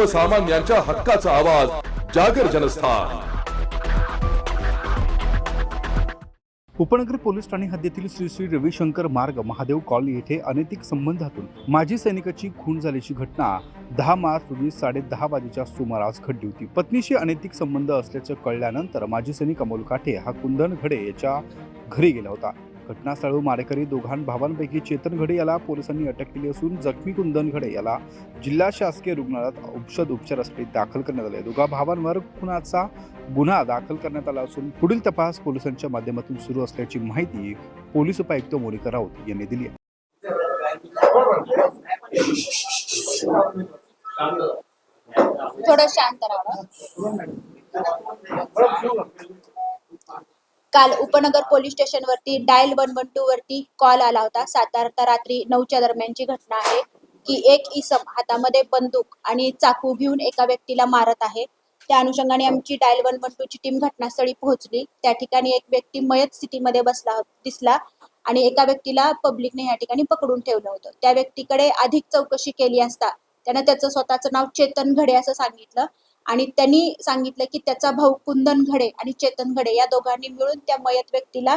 सर्वसामान्यांच्या हक्काचा आवाज जागर जनस्थान. उपनगर पोलीस ठाणे हद्दीतील श्री श्री रविशंकर मार्ग महादेव कॉलनी येथे अनैतिक संबंधातून माजी सैनिकाची खून झाल्याची घटना दहा मार्च रोजी साडे दहा वाजेच्या सुमारास घडली होती. पत्नीशी अनैतिक संबंध असल्याचं कळल्यानंतर माजी सैनिक अमोल काठे हा कुंदन घडे याच्या घरी गेला होता. घटनास्थळावर मारेकरी दोघां भावांपैकी चेतन घडे याला पोलिसांनी अटक केली असून जखमी कुंदन घडे याला जिल्हा शासकीय रुग्णालयात औषध उपचारासाठी दाखल करण्यात आले. दोघा भावांवर खुनाचा गुन्हा दाखल करण्यात आला असून पुढील तपास पोलिसांच्या माध्यमातून सुरू असल्याची माहिती पोलीस उपायुक्त मोनिका राऊत यांनी दिली आहे. थोडं शांत राहा. काल उपनगर पोलीस स्टेशन वरती डायल वन वन टू वरती कॉल आला होता. सातारा रात्री नऊच्या दरम्यानची घटना आहे की एक इसम हातामध्ये बंदूक आणि चाकू घेऊन एका व्यक्तीला मारत आहे. त्या अनुषंगाने आमची डायल वन वन टू ची टीम घटनास्थळी पोहोचली. त्या ठिकाणी एक व्यक्ती मयत स्थितीमध्ये बसला हो-, दिसला आणि एका व्यक्तीला पब्लिकने या ठिकाणी पकडून ठेवलं होतं. त्या व्यक्तीकडे अधिक चौकशी केली असता त्यानं त्याचं स्वतःचं नाव चेतन घडे असं सांगितलं. आणि त्यांनी सांगितलं की त्याचा भाऊ कुंदन घडे आणि चेतन घडे या दोघांनी मिळून त्या मयत व्यक्तीला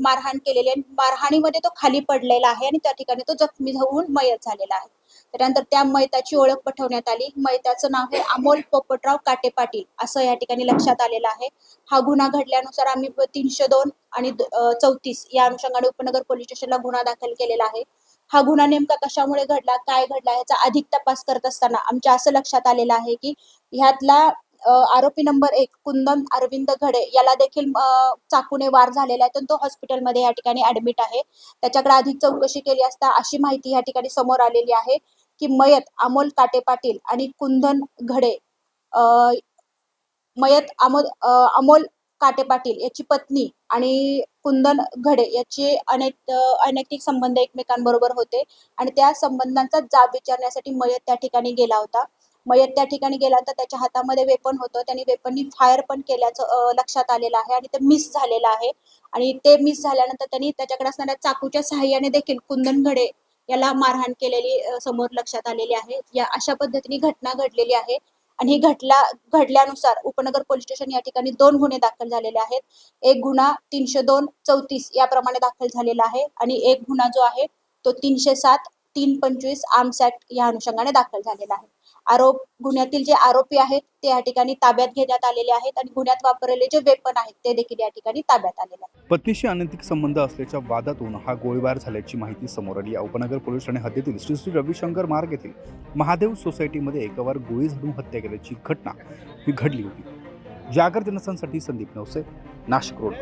मारहाण केलेली आहे. मारहाणीमध्ये तो खाली पडलेला आहे आणि त्या ठिकाणी तो जखमी होऊन मयत झालेला आहे. त्यानंतर त्या मयताची ओळख पटवण्यात आली. मयताचं नाव हे अमोल पोपटराव काटे पाटील असं या ठिकाणी लक्षात आलेलं आहे. हा गुन्हा घडल्यानुसार आम्ही तीनशे दोन आणि चौतीस या अनुषंगाने उपनगर पोलीस स्टेशनला गुन्हा दाखल केलेला आहे. हा गुन्हा नेमका कशामुळे घडला काय घडला याचा अधिक तपास करत असताना आमच्या असं लक्षात आलेलं आहे की ह्यातला आरोपी नंबर एक कुंदन अरविंद घडे याला देखील चाकूने वार झालेला आहे. तर तो हॉस्पिटलमध्ये या ठिकाणी ऍडमिट आहे. त्याच्याकडे अधिक चौकशी केली असता अशी माहिती या ठिकाणी समोर आलेली आहे की मयत अमोल काटे पाटील आणि कुंदन घडे अ, मयत अमोल अमोल काटे पाटील याची पत्नी आणि कुंदन घडे याचे अनेक अनैतिक संबंध एकमेकांबरोबर होते. आणि त्या संबंधांचा जाब विचारण्यासाठी मयत त्या ठिकाणी गेला होता. मयत त्या ठिकाणी गेल्यानंतर त्याच्या हातामध्ये वेपन होतं. त्यांनी वेपननी फायर पण केल्याचं लक्षात आलेलं आहे आणि ते मिस झालेलं आहे. आणि ते मिस झाल्यानंतर त्यांनी त्याच्याकडे असणाऱ्या चाकूच्या सहाय्याने देखील कुंदन घडे याला मारहाण केलेली समोर लक्षात आलेली आहे. या अशा पद्धतीने घटना घडलेली आहे. आणि ही घटला घडल्यानुसार उपनगर पोलीस स्टेशन या ठिकाणी दोन गुन्हे दाखल झालेले आहेत. एक गुन्हा तीनशे दोन चौतीस याप्रमाणे दाखल झालेला आहे आणि एक गुन्हा जो आहे तो तीनशे सात तीन पंचवीस आर्म्स ऍक्ट या अनुषंगाने दाखल झालेला आहे. आरोप गुन्ह्यातील जे आरोपी आहेत ते या ठिकाणी ताब्यात घेण्यात आलेले आहेत आणि गुन्ह्यात वापरलेले जे वेपन आहेत ते देखील या ठिकाणी ताब्यात आलेले आहेत. पत्नीशी अनैतिक संबंध असल्याच्या वादातून हा गोळीबार झाल्याची माहिती समोर आली. आहे. उपनगर पोलीस ठाणे हद्दीतील श्री श्री रविशंकर मार्ग येथील महादेव सोसायटीमध्ये एकावर गोळी झाडून हत्या केल्याची घटना ही घडली होती. जागर जनस्थानसाठी संदीप नवसे नाशिक रोड.